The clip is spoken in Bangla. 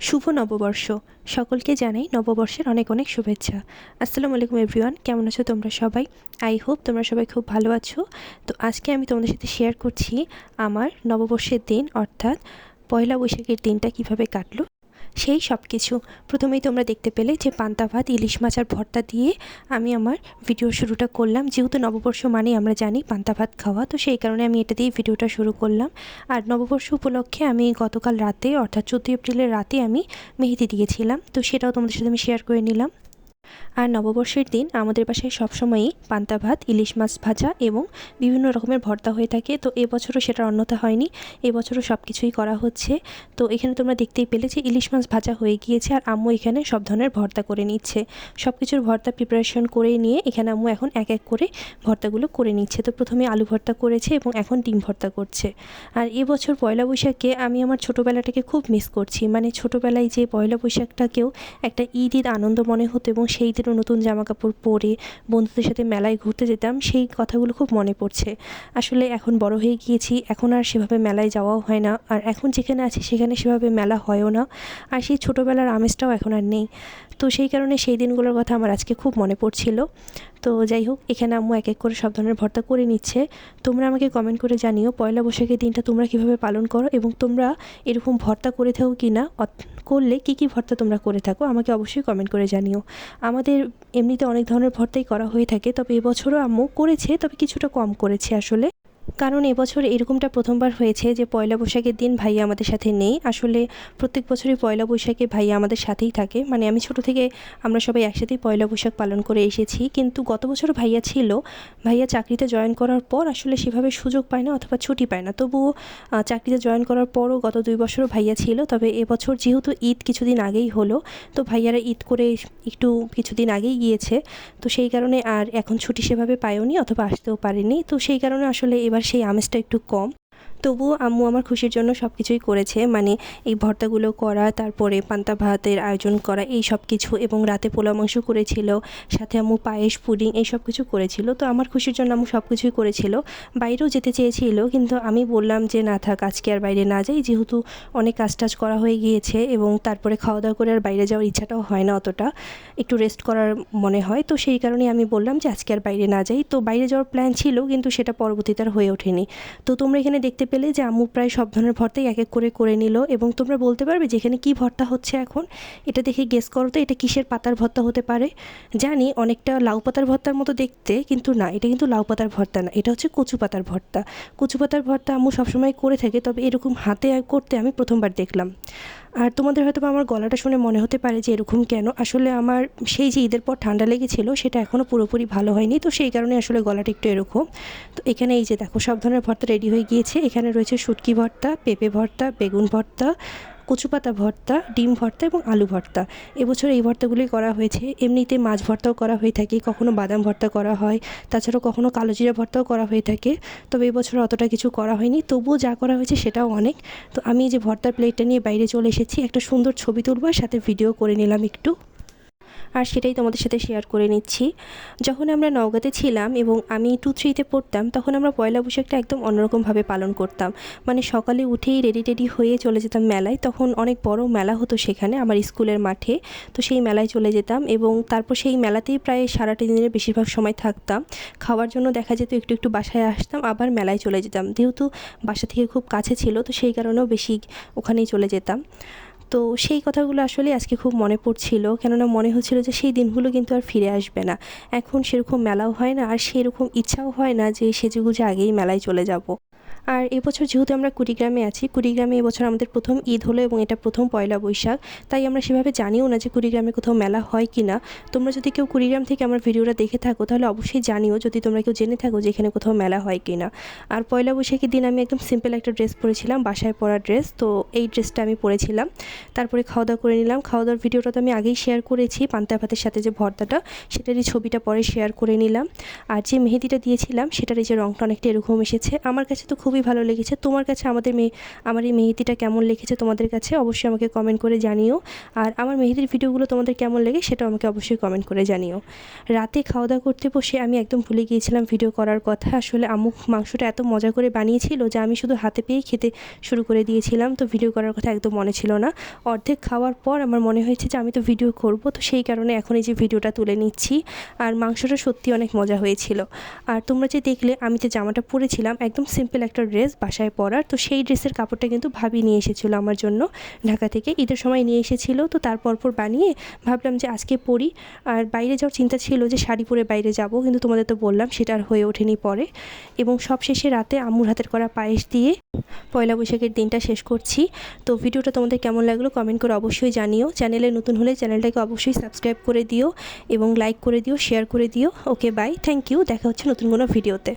শুভ নববর্ষ। সকলকে জানাই নববর্ষের অনেক অনেক শুভেচ্ছা। আসসালামু আলাইকুম এভরিওয়ান কেমন আছো তোমরা সবাই? আই হোপ তোমরা সবাই খুব ভালো আছো। তো আজকে আমি তোমাদের সাথে শেয়ার করছি আমার নববর্ষের দিন, অর্থাৎ পয়লা বৈশাখের দিনটা কীভাবে কাটলো। সেই সব কিছু। প্রথমেই তোমরা দেখতে পেলে যে পান্তা ভাত, ইলিশ মাছ আর ভর্তা দিয়ে আমি আমার ভিডিও শুরুটা করলাম। যেহেতু নববর্ষ মানে আমরা জানি পান্তা ভাত খাওয়া, তো সেই কারণে আমি এটা দিয়ে ভিডিওটা শুরু করলাম। আর নববর্ষ উপলক্ষে আমি গতকাল রাতে, অর্থাৎ চোদ্দোই এপ্রিলের রাতে আমি মেহেদি দিয়েছিলাম। তো সেটাও তোমাদের সাথে আমি শেয়ার করে নিলাম। আর নববর্ষের দিন আমাদের বাসায় সবসময়ই পান্তা ভাত, ইলিশ মাছ ভাজা এবং বিভিন্ন রকমের ভর্তা হয়ে থাকে। তো এবছরও সেটা অন্যতা হয়নি। এবছরও সব কিছুই করা হচ্ছে। তো এখানে তোমরা দেখতেই পেলে যে ইলিশ মাছ ভাজা হয়ে গিয়েছে আর আম্মু এখানে সব ধরনের ভর্তা করে নিচ্ছে। সব কিছুর ভর্তা প্রিপারেশন করে নিয়ে এখানে আম্মু এখন এক এক করে ভর্তাগুলো করে নিচ্ছে। তো প্রথমে আলু ভর্তা করেছে এবং এখন ডিম ভর্তা করছে। আর এবছর পয়লা বৈশাখে আমি আমার ছোটোবেলাটাকে খুব মিস করছি। মানে ছোটোবেলায় যে পয়লা বৈশাখটাকেও একটা ঈদ ঈদ আনন্দ মনে হতো এবং সেই দিনও নতুন জামা কাপড় পরে বন্ধুদের সাথে মেলায় ঘুরতে যেতাম, সেই কথাগুলো খুব মনে পড়ছে। আসলে এখন বড় হয়ে গিয়েছি, এখন আর সেভাবে মেলায় যাওয়াও হয় না, আর এখন যেখানে আছি সেখানে সেভাবে মেলা হয়ও না, আর সেই ছোটোবেলার আমেজটাও এখন আর নেই। তো সেই কারণে সেই দিনগুলোর কথা আমার আজকে খুব মনে পড়ছিল। তো যাই হোক, এখানে আম্মু এক এক করে সব ধরনের ভর্তা করে নিচ্ছে। তোমরা আমাকে কমেন্ট করে জানিও পয়লা বৈশাখের দিনটা তোমরা কীভাবে পালন করো এবং তোমরা এরকম ভর্তা করে থাকো কি না করলে কী কী ভর্তা তোমরা করে থাকো আমাকে অবশ্যই কমেন্ট করে জানিও। আমাদের এমনিতে অনেক ধরনের ভর্তাই করা হয়ে থাকে, তবে এবছরও আম্মু করেছে, তবে কিছুটা কম করেছে আসলে। কারণ এবছর এরকমটা প্রথমবার হয়েছে যে পয়লা বৈশাখের দিন ভাইয়া আমাদের সাথে নেই। আসলে প্রত্যেক বছরই পয়লা বৈশাখে ভাইয়া আমাদের সাথেই থাকে। মানে আমি ছোট থেকে আমরা সবাই একসাথেই পয়লা বৈশাখ পালন করে এসেছি। কিন্তু গত বছর ভাইয়া ছিল, ভাইয়া চাকরিতে জয়েন করার পর আসলে সেভাবে সুযোগ পায় না অথবা ছুটি পায় না। তবুও চাকরিতে জয়েন করার পরও গত দুই বছরও ভাইয়া ছিল। তবে এবছর যেহেতু ঈদ কিছুদিন আগেই হলো, তো ভাইয়ারা ঈদ করে একটু কিছুদিন আগেই গিয়েছে। তো সেই কারণে আর এখন ছুটি সেভাবে পায়ওনি অথবা আসতেও পারেনি। তো সেই কারণে আসলে এবার সেই আমেজটা একটু কম। তবুও আম্মু আমার খুশির জন্য সব কিছুই করেছে। মানে এই ভর্তাগুলো করা, তারপরে পান্তা ভাতের আয়োজন করা, এই সব কিছু এবং রাতে পোলা মাংস করেছিল, সাথে আম্মু পায়েস, পুডিং এই সব কিছু করেছিল। তো আমার খুশির জন্য আম্মু সব কিছুই করেছিল। বাইরেও যেতে চেয়েছিল, কিন্তু আমি বললাম যে, না থাক, আজকে আর বাইরে না যাই। যেহেতু অনেক কাজ টাজ করা হয়ে গিয়েছে এবং তারপরে খাওয়া দাওয়া করে আর বাইরে যাওয়ার ইচ্ছাটাও হয় না অতটা। একটু রেস্ট করার মনে হয়। তো সেই কারণে আমি বললাম যে, আজকে আর বাইরে না যাই। তো বাইরে যাওয়ার প্ল্যান ছিল, কিন্তু সেটা পরবর্তীতে আর হয়ে ওঠেনি। তো তোমরা এখানে দেখতে পেলে যে আম্মু প্রায় সব ধরনের ভর্তাই এক এক করে করে নিল এবং তোমরা বলতে পারবে যে এখানে কী ভর্তা হচ্ছে এখন? এটা দেখে গেস করো তো, এটা কিসের পাতার ভর্তা হতে পারে? জানি অনেকটা লাউ পাতার ভর্তার মতো দেখতে, কিন্তু না, এটা কিন্তু লাউ পাতার ভর্তা না, এটা হচ্ছে কচু পাতার ভর্তা। কচু পাতার ভর্তা আম্মু সবসময় করে থাকে, তবে এরকম হাতে করতে আমি প্রথমবার দেখলাম। আর তোমাদের হয়তো আমার গলাটা শুনে মনে হতে পারে যে এরকম কেন? আসলে আমার সেই যে ঈদের পর ঠান্ডা লেগেছিল, সেটা এখনও পুরোপুরি ভালো হয়নি। তো সেই কারণে আসলে গলাটা একটু এরকম। তো এখানে এই যে দেখো, সব ধরনের ভর্তা রেডি হয়ে গিয়েছে। এখানে রয়েছে শুটকি ভর্তা, পেঁপে ভর্তা, বেগুন ভর্তা কচু পাতা ভর্তা, ডিম ভর্তা এবং আলু ভর্তা। এবছর এই ভর্তাগুলি করা হয়েছে। এমনিতে মাছ ভর্তাও করা হয়ে থাকে, কখনো বাদাম ভর্তা করা হয়, তাছাড়াও কখনো কালো জিরা ভর্তাও করা হয়ে থাকে। তবে এবছর অতটা কিছু করা হয়নি, তবুও যা করা হয়েছে সেটাও অনেক। তো আমি যে ভর্তার প্লেটটা নিয়ে বাইরে চলে এসেছি, একটা সুন্দর ছবি তুলবার সাথে ভিডিও করে নিলাম একটু। আর সেটাই তোমাদের সাথে শেয়ার করে নিচ্ছি। যখন আমরা নওগাঁতে ছিলাম এবং আমি টু থ্রিতে পড়তাম, তখন আমরা পয়লা বৈশাখটা একদম অন্যরকমভাবে পালন করতাম। মানে সকালে উঠেই রেডি টেডি হয়ে চলে যেতাম মেলায়। তখন অনেক বড় মেলা হতো সেখানে, আমার স্কুলের মাঠে। তো সেই মেলায় চলে যেতাম এবং তারপর সেই মেলাতেই প্রায় সারাটা দিনের বেশিরভাগ সময় থাকতাম। খাওয়ার জন্য দেখা যেত একটু একটু বাসায় আসতাম, আবার মেলায় চলে যেতাম। যেহেতু বাসা থেকে খুব কাছে ছিল, তো সেই কারণেও বেশি ওখানেই চলে যেতাম। তো সেই কথাগুলো আসলে আজকে খুব মনে পড়ছিল। কেননা মনে হচ্ছিল যে সেই দিনগুলো কিন্তু আর ফিরে আসবে না। এখন সেরকম মেলাও হয় না, আর সেরকম ইচ্ছাও হয় না যে সেজেগুজে আগেই মেলায় চলে যাব। আর এবছর যেহেতু আমরা কুড়িগ্রামে আছি, কুড়িগ্রামে এবছর আমাদের প্রথম ঈদ হলো এবং এটা প্রথম পয়লা বৈশাখ, তাই আমরা সেভাবে জানিও না যে কুড়িগ্রামে কোথাও মেলা হয় কি না তোমরা যদি কেউ কুড়িগ্রাম থেকে আমার ভিডিওটা দেখে থাকো, তাহলে অবশ্যই জানিও যদি তোমরা কেউ জেনে থাকো যে এখানে কোথাও মেলা হয় কি না আর পয়লা বৈশাখের দিন আমি একদম সিম্পল একটা ড্রেস পরেছিলাম, বাসায় পরা ড্রেস তো এই ড্রেসটা আমি পরেছিলাম। তারপরে খাওয়া দাওয়া করে নিলাম খাওয়া দাওয়ার ভিডিওটা তো আমি আগেই শেয়ার করেছি, পান্তা ভাতের সাথে যে ভর্তাটা, সেটারই ছবিটা পরে শেয়ার করে নিলাম। আর যে মেহেদিটা দিয়েছিলাম, সেটার এই যে রঙটা অনেকটা এরকম এসেছে। আমার কাছে তো খুবই ভালো লেগেছে। তোমার কাছে আমাদের মেয়ে, আমার এই মেহেদিটা কেমন লেগেছে তোমাদের কাছে অবশ্যই আমাকে কমেন্ট করে জানিও। আর আমার মেহেদির ভিডিওগুলো তোমাদের কেমন লেগে সেটাও আমাকে অবশ্যই কমেন্ট করে জানিও। রাতে খাওয়া দাওয়া করতে বসে আমি একদম ভুলে গিয়েছিলাম ভিডিও করার কথা। আসলে আম্মু মাংসটা এত মজা করে বানিয়েছিল যে আমি শুধু হাতে পেয়েই খেতে শুরু করে দিয়েছিলাম। তো ভিডিও করার কথা একদম মনে ছিল না। অর্ধেক খাওয়ার পর আমার মনে হয়েছে যে আমি তো ভিডিও করব। তো সেই কারণে এখন এই যে ভিডিওটা তুলে নিচ্ছি। আর মাংসটা সত্যি অনেক মজা হয়েছিল। আর তোমরা যে দেখলে, আমি যে জামাটা পরেছিলাম, একদম সিম্পল একটা ড্রেস বাসায় পরার, তো সেই ড্রেসের কাপড়টা কিন্তু ভাবি নিয়ে এসেছিল আমার জন্য ঢাকা থেকে। ঈদের সময় নিয়ে এসেছিল, তো তারপর পর বানিয়ে ভাবলাম যে আজকে পরি। আর বাইরে যাওয়ার চিন্তা ছিল যে শাড়ি পরে বাইরে যাব, কিন্তু তোমাদের তো বললাম সেটা আর হয়ে ওঠেনি পরে। এবং সব শেষে রাতে আম্মুর হাতের করা পায়েস দিয়ে পয়লা বৈশাখের দিনটা শেষ করছি। তো ভিডিওটা তোমাদের কেমন লাগল কমেন্ট করে অবশ্যই জানিও। চ্যানেলে নতুন হলে চ্যানেলটাকে অবশ্যই সাবস্ক্রাইব করে দিও এবং লাইক করে দিও, শেয়ার করে দিও। Okay, bye. Thank you. দেখা হচ্ছে নতুন কোনো ভিডিওতে।